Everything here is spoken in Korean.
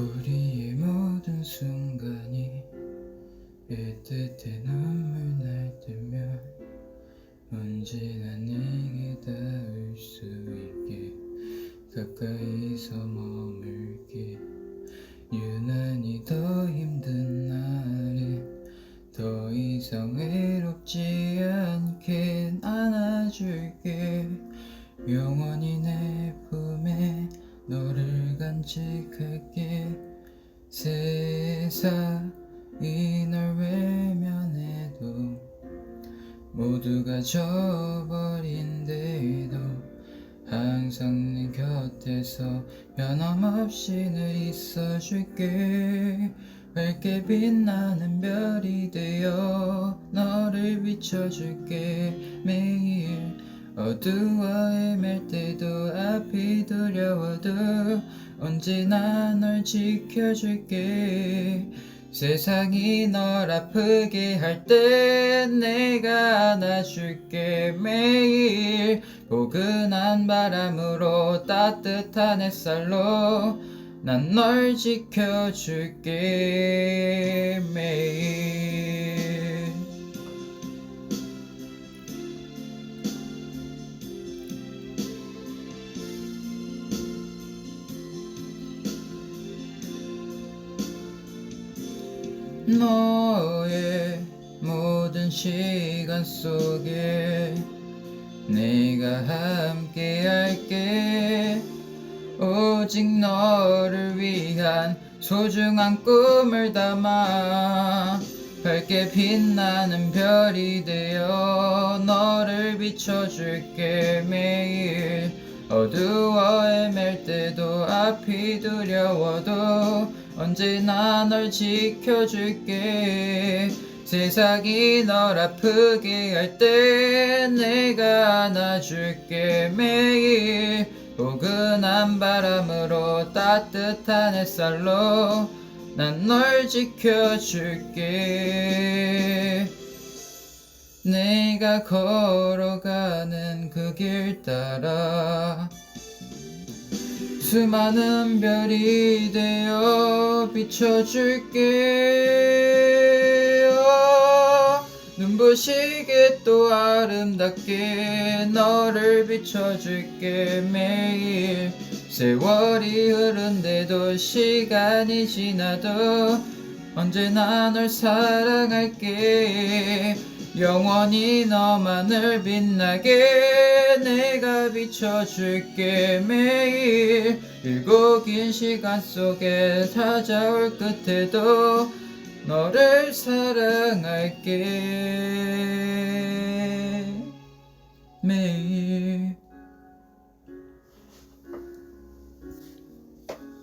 우리의 모든 순간이 애틋해 눈물 날 때면 언제나 내게 닿을 수 있게 가까이서 머물게 유난히 더 힘든 날에 더 이상 외롭지 않게 안아줄게. 영원히 내 품에 너를 간직할게. 세상이 널 외면해도 모두가 져버린데도 항상 내 곁에서 변함없이 늘 있어줄게. 밝게 빛나는 별이 되어 너를 비춰줄게. 매일 어두워 헤맬 때도 앞이 두려워도 언제나 널 지켜줄게. 세상이 널 아프게 할 때 내가 안아줄게. 매일 포근한 바람으로 따뜻한 햇살로 난 널 지켜줄게. 매일 너의 모든 시간 속에 내가 함께 할게. 오직 너를 위한 소중한 꿈을 담아 밝게 빛나는 별이 되어 너를 비춰줄게. 매일 어두워 헤맬 때도 앞이 두려워도 언제나 널 지켜줄게. 세상이 널 아프게 할 때 내가 안아줄게. 매일 포근한 바람으로 따뜻한 햇살로 난 널 지켜줄게. 내가 걸어가는 그 길 따라 수많은 별이 되어 비춰줄게 어, 눈부시게 또 아름답게 너를 비춰줄게. 매일 세월이 흐른데도 시간이 지나도 언제나 널 사랑할게 영원히 너만을 빛나게 내가 비춰줄게. 매일 길고 긴 시간 속에 찾아올 끝에도 너를 사랑할게